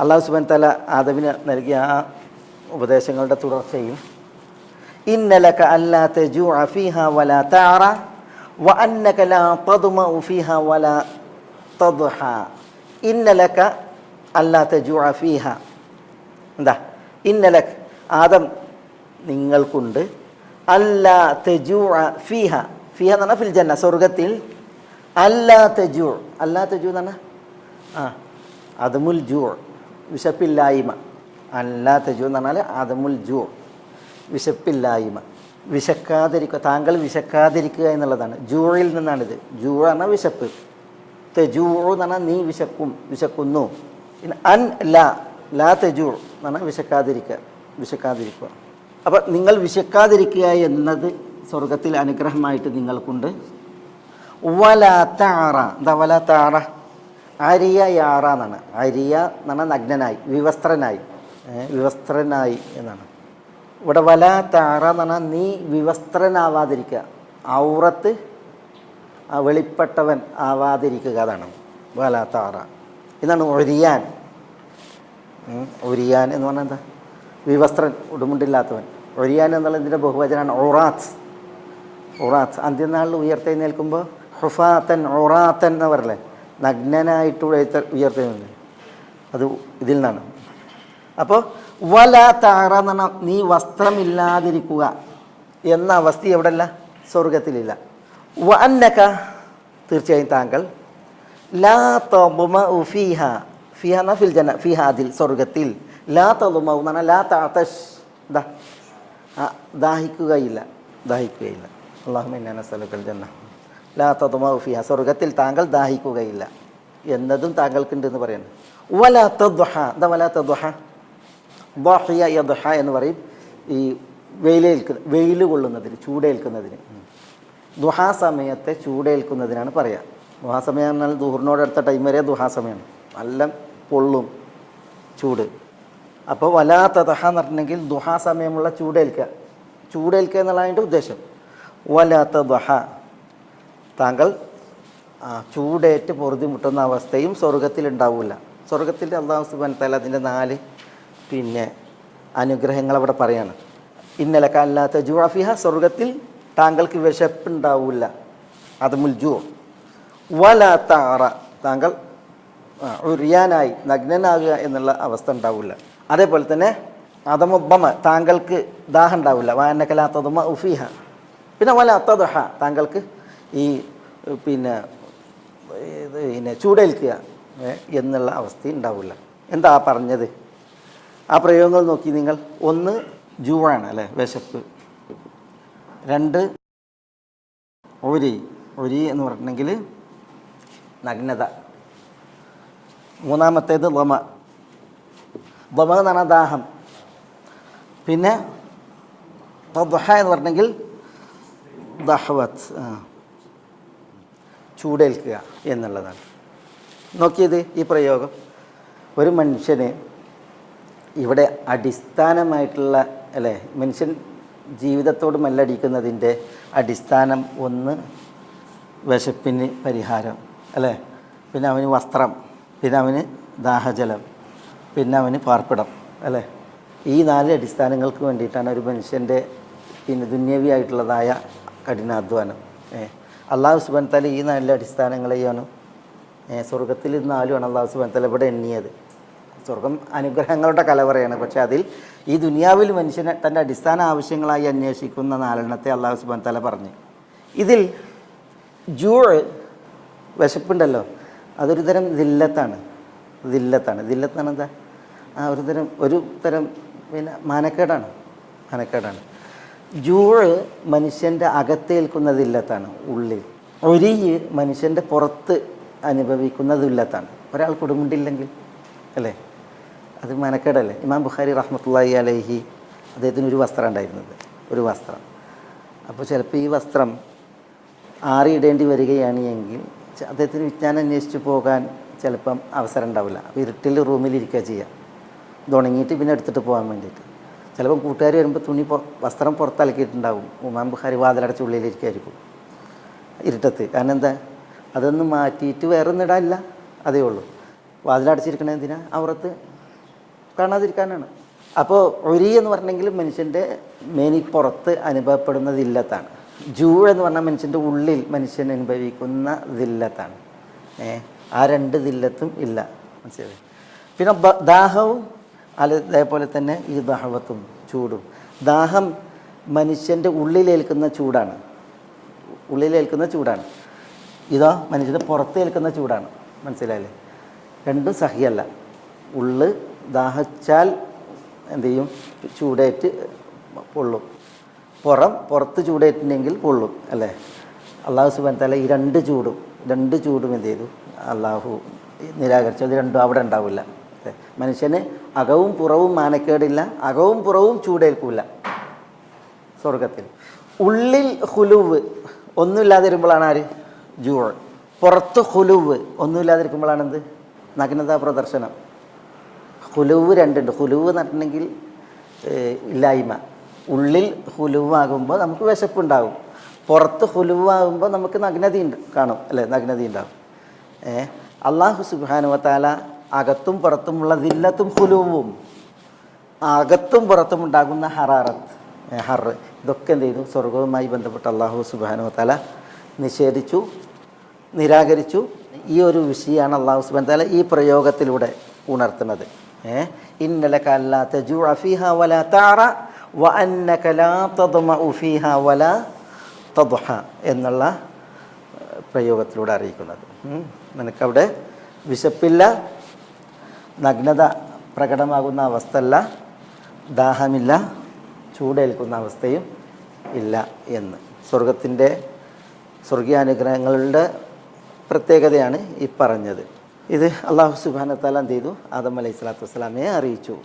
അള്ളാഹു സുബൻ തല ആദവിന് നൽകിയ ആ ഉപദേശങ്ങളുടെ തുടർച്ചയും ഇന്നലക അല്ലാ തജൂഅ ഫീഹ വലാ തഅറ വഅന്നക ലാ തദ്മഉ ഫീഹ വലാ തദ്ഹ ഇന്നലക അല്ലാ ജു ഫീഹ. എന്താ? ഇന്നലക് ആദം നിങ്ങൾക്കുണ്ട് അല്ല തെജു ഫീഹ. ഫിഹ എന്ന് പറഞ്ഞാൽ ഫിൽ ജന്ന സ്വർഗത്തിൽ അല്ലാത്ത തജൂ അല്ലാത്ത ജൂ എന്ന് പറഞ്ഞാൽ ആ അതുമുൽ ജൂ വിശപ്പില്ലായ്മ. അല്ലാത്ത ജൂ എന്ന് പറഞ്ഞാൽ അതമുൽ ജൂ. വിശപ്പില്ലായ്മ. വിശക്കാതിരിക്കുക താങ്കൾ വിശക്കാതിരിക്കുക എന്നുള്ളതാണ്. ജൂഴിൽ നിന്നാണിത്. ജൂ എന്ന വിശപ്പ്. തെജൂ എന്ന് പറഞ്ഞാൽ നീ വിശക്കും വിശക്കുന്നു. പിന്നെ അൻ ലാ ലാ തെജൂ എന്ന് പറഞ്ഞാൽ വിശക്കാതിരിക്കുക വിശക്കാതിരിക്കുക. അപ്പം നിങ്ങൾ വിശക്കാതിരിക്കുക എന്നത് സ്വർഗത്തിൽ അനുഗ്രഹമായിട്ട് നിങ്ങൾക്കുണ്ട്. വല താറ എന്താ വല താറ? അരിയ യാറ എന്നാണ്. അരിയ എന്നാണ് നഗ്നനായി വിവസ്ത്രനായി. വിവസ്ത്രനായി എന്നാണ്. ഇവിടെ വല താറ എന്ന് പറഞ്ഞാൽ നീ വിവസ്ത്രനാവാതിരിക്കുക ഔറത്ത് വെളിപ്പെട്ടവൻ ആവാതിരിക്കുക അതാണ്. വല താറ. ഇതാണ് ഒരിയാൻ. ഒരിയാൻ എന്ന് പറഞ്ഞാൽ എന്താ? വിവസ്ത്രൻ ഉടുമുണ്ടില്ലാത്തവൻ. ഒരിയാൻ എന്നുള്ള ഇതിന്റെ ബഹുവചനാണ് ഒറാത്ത് ഒറാത്ത് അന്ത്യനാളിൽ ഉയർത്തെഴുന്നേൽക്കുമ്പോൾ ഹുഫാത്തൻ ഒറാത്തൻ എന്ന് പറയല്ലേ നഗ്നനായിട്ട് ഉയർത്ത ഉയർത്തെഴുന്നേൽ അത് ഇതിൽ നിന്നാണ്. അപ്പോൾ വല താറ എന്ന് പറഞ്ഞാൽ നീ വസ്ത്രമില്ലാതിരിക്കുക എന്ന അവസ്ഥ എവിടെയല്ല? സ്വർഗത്തിലില്ല വ അന്നക തീർച്ചയായും താങ്കൾ. ലാ തോമ ഫിഹ ഫിഹ എന്ന ഫിൽ ജന ഫിഹ അതിൽ സ്വർഗത്തിൽ ലാ തോമ എന്ന് പറഞ്ഞാൽ ലാ താത്തഷ് ദാഹിക്കുകയില്ല. ദാഹിക്കുകയില്ല. സ്ഥലക്കൽ ജന്ന ലാ തതുമ ഫിഹ. സ്വർഗത്തിൽ താങ്കൾ ദാഹിക്കുകയില്ല. എന്നതും താങ്കൾക്കുണ്ട് എന്ന് പറയുന്നു വലാത്ത ദുഹ എന്താ വല തദ്ഹ? യ യദ്ഹ എന്ന് പറയും. ഈ വെയിലേൽക്കുന്ന വെയിൽ കൊള്ളുന്നതിന് ചൂടേൽക്കുന്നതിന്. ദുഹാ സമയത്തെ ചൂടേൽക്കുന്നതിനാണ് പറയുക ദുഹാ സമയം എന്നാൽ അടുത്ത ടൈം വരെ ദുഹാ സമയമാണ്. നല്ല പൊള്ളും ചൂട്. അപ്പോൾ വലാത്ത ദുഹ എന്ന് പറഞ്ഞിട്ടുണ്ടെങ്കിൽ ദുഹാ സമയമുള്ള ചൂടേൽക്കുക. ചൂടേൽക്കുക എന്നുള്ളതിന്റെ ഉദ്ദേശം. വലാത്ത ദഹ താങ്കൾ ചൂടേറ്റ് പൊറുതി മുട്ടുന്ന അവസ്ഥയും സ്വർഗത്തിൽ ഉണ്ടാവില്ല സ്വർഗത്തിൽ അള്ളാഹു സുബാൻ താല അതിന്റെ നാല് പിന്നെ അനുഗ്രഹങ്ങൾ അവിടെ പറയാണ്. ഇന്നലെ കല്ലാത്ത ജുവാഫിഹ സ്വർഗത്തിൽ താങ്കൾക്ക് വിശപ്പുണ്ടാവില്ല അത് മുൽജു. വലാത്ത താറ. താങ്കൾ ഉറിയാനായി നഗ്നനാകുക എന്നുള്ള അവസ്ഥ ഉണ്ടാവില്ല അതേപോലെ തന്നെ അതമുബമ താങ്കൾക്ക് ദാഹം ഉണ്ടാവില്ല വാനക്കലാത്തതുമ ഉഫീഹ പിന്നെ വല അത്തദഹ താങ്കൾക്ക് ഈ പിന്നെ പിന്നെ ചൂടേൽക്കുക എന്നുള്ള അവസ്ഥ ഉണ്ടാവില്ല. എന്താ പറഞ്ഞത്? ആ പ്രയോഗങ്ങൾ നോക്കി നിങ്ങൾ. ഒന്ന് ജൂവാണ് അല്ലേ? വിശപ്പ്. രണ്ട് ഒരി ഒരി എന്ന് പറഞ്ഞെങ്കിൽ നഗ്നത. മൂന്നാമത്തേത് ലമ ലമ എന്ന് പറഞ്ഞാൽ ദാഹം. പിന്നെ തദ്ഹ എന്ന് പറഞ്ഞെങ്കിൽ ദഹവത്ത്. ചൂടേൽക്കുക എന്നുള്ളതാണ്. നോക്കിയത് ഈ പ്രയോഗം. ഒരു മനുഷ്യന് ഇവിടെ അടിസ്ഥാനമായിട്ടുള്ള അല്ലേ മനുഷ്യൻ ജീവിതത്തോട് മല്ലടിക്കുന്നതിന്റെ അടിസ്ഥാനം ഒന്ന് വിശപ്പിന് പരിഹാരം അല്ലേ? പിന്നെ അവന് വസ്ത്രം പിന്നെ അവന് ദാഹജലം പിന്നെ അവന് പാർപ്പിടം അല്ലേ? ഈ നാല് അടിസ്ഥാനങ്ങൾക്ക് വേണ്ടിയിട്ടാണ് ഒരു മനുഷ്യന്റെ പിന്നെ ദുന്യവിയായിട്ടുള്ളതായ കഠിനാധ്വാനം ഏ? അള്ളാഹു സുബൻ തല ഈ നാല് അടിസ്ഥാനങ്ങളെയാണ് സ്വർഗത്തിൽ നാലുമാണ് അള്ളാഹു സുബൻ തല ഇവിടെ എണ്ണിയത്. സ്വർഗം അനുഗ്രഹങ്ങളുടെ കലവറയാണ് പക്ഷേ അതിൽ ഈ ദുനിയാവിൽ മനുഷ്യനെ തന്റെ അടിസ്ഥാന ആവശ്യങ്ങളായി അന്വേഷിക്കുന്ന നാലെണ്ണത്തെ അള്ളാഹു സുബാൻ തല പറഞ്ഞു. ഇതിൽ ജൂഴ് വിശപ്പുണ്ടല്ലോ. അതൊരു തരം ദില്ലത്താണ്. ദില്ലത്താണ്. ദില്ലത്താണ് എന്താ? ആ ഒരു തരം ഒരു തരം പിന്നെ മാനക്കേടാണ്. മാനക്കേടാണ്. ജൂഴ് മനുഷ്യന്റെ അകത്തേൽക്കുന്ന ദില്ലത്താണ് ഉള്ളിൽ. ഒരി മനുഷ്യന്റെ പുറത്ത് അനുഭവിക്കുന്ന ദില്ലത്താണ് ഒരാൾ കുടുംബില്ലെങ്കിൽ അല്ലേ? അത് മനക്കേടല്ലേ? ഇമാം ബുഖാരി റഹ്മത്തുള്ളി അലഹി അദ്ദേഹത്തിന് ഒരു വസ്ത്രം ഉണ്ടായിരുന്നത്. ഒരു വസ്ത്രം. അപ്പോൾ ചിലപ്പോൾ ഈ വസ്ത്രം ആറിയിടേണ്ടി വരികയാണ് എങ്കിൽ അദ്ദേഹത്തിന് വിജ്ഞാനം അന്വേഷിച്ച് പോകാൻ ചിലപ്പം അവസരം ഉണ്ടാവില്ല. അപ്പോൾ ഇരുട്ടിൽ റൂമിലിരിക്കുക ചെയ്യുക ഇത് പിന്നെ എടുത്തിട്ട് പോകാൻ വേണ്ടിയിട്ട്. ചിലപ്പം കൂട്ടുകാർ വരുമ്പോൾ തുണി വസ്ത്രം പുറത്തലക്കിയിട്ടുണ്ടാവും ഉമാം ബുഖാരി വാതിലടച്ച് ഉള്ളിലിരിക്കുമായിരിക്കും ഇരുട്ടത്ത്. കാരണം എന്താ? അതൊന്ന് മാറ്റിയിട്ട് വേറെ ഇടാനില്ല. അതേ ഉള്ളൂ. വാതിലടച്ചിരിക്കണ എന്തിനാ? അവറത്ത് കാണാതിരിക്കാനാണ്. അപ്പോൾ ഒരി എന്ന് പറഞ്ഞെങ്കിൽ മനുഷ്യന്റെ മേനിപ്പുറത്ത് അനുഭവപ്പെടുന്ന ദില്ലത്താണ് ജൂ എന്ന് പറഞ്ഞാൽ മനുഷ്യന്റെ ഉള്ളിൽ മനുഷ്യൻ അനുഭവിക്കുന്ന ദില്ലത്താണ് ഏ? ആ രണ്ട് ദില്ലത്തും ഇല്ല. മനസ്സിലായി? പിന്നെ ദാഹവും അല്ല അതേപോലെ തന്നെ ഈ ദാഹവത്തും ചൂടും. ദാഹം മനുഷ്യന്റെ ഉള്ളിലേൽക്കുന്ന ചൂടാണ്. ഉള്ളിലേൽക്കുന്ന ചൂടാണ്. ഇതോ മനുഷ്യന്റെ പുറത്തേൽക്കുന്ന ചൂടാണ്. മനസ്സിലായില്ലേ? രണ്ടും സഹിയല്ല. ഉള്ള് ദാഹിച്ചാൽ എന്ത് ചെയ്യും? ചൂടേറ്റ് പൊള്ളും. പുറം പുറത്ത് ചൂടേറ്റിട്ടുണ്ടെങ്കിൽ പൊള്ളും അല്ലേ? അള്ളാഹു സുബാൻ തല ഈ രണ്ട് ചൂടും രണ്ട് ചൂടും എന്ത് ചെയ്തു? അള്ളാഹു നിരാകരിച്ചു അത് രണ്ടും അവിടെ ഉണ്ടാവില്ല മനുഷ്യന് അകവും പുറവും മാനക്കേടില്ല അകവും പുറവും ചൂടേൽക്കൂല സ്വർഗത്തിൽ ഉള്ളിൽ ഹുലുവ് ഒന്നുമില്ലാതിരുമ്പോഴാണ് ആര്? ജൂൾ. പുറത്ത് ഹുലുവ് ഒന്നുമില്ലാതിരിക്കുമ്പോഴാണ് എന്ത്? നഗ്നതാ പ്രദർശനം. ഹുലുവ് രണ്ടുണ്ട്. ഹുലുവ് നട്ടിട്ടുണ്ടെങ്കിൽ ഇല്ലായ്മ. ഉള്ളിൽ ഹുലുവാകുമ്പോൾ നമുക്ക് വിശപ്പുണ്ടാകും. പുറത്ത് ഹുലുവാകുമ്പോൾ നമുക്ക് നഗ്നതയുണ്ട്. കാണും. അല്ലേ? നഗ്നതയുണ്ടാകും. ഏ? അള്ളാഹു സുബാനുവത്താല അകത്തും പുറത്തുമുള്ള ദില്ലത്തും ഹുലുവും. അകത്തും പുറത്തും ഉണ്ടാകുന്ന ഹറാറത്ത് ഹർ ഇതൊക്കെ എന്ത് ചെയ്തു? സ്വർഗവുമായി ബന്ധപ്പെട്ട അള്ളാഹു സുബാനു തല നിഷേധിച്ചു നിരാകരിച്ചു. ഈ ഒരു വിഷയമാണ് അള്ളാഹു സുബാൻ തല ഈ പ്രയോഗത്തിലൂടെ ഉണർത്തുന്നത്. എന്നുള്ള പ്രയോഗത്തിലൂടെ അറിയിക്കുന്നത്. നിനക്കവിടെ വിശപ്പില്ല. നഗ്നത പ്രകടമാകുന്ന അവസ്ഥയല്ല ദാഹമില്ല ചൂടേൽക്കുന്ന അവസ്ഥയും ഇല്ല എന്ന്. സ്വർഗത്തിന്റെ സ്വർഗീയാനുഗ്രഹങ്ങളുടെ പ്രത്യേകതയാണ് ഈ പറഞ്ഞത്. ഇത് അള്ളാഹു സുബാനത്താലാം ചെയ്തു? ആദം അലൈഹി സ്വലാത്തു വസ്സലാമയെ അറിയിച്ചു.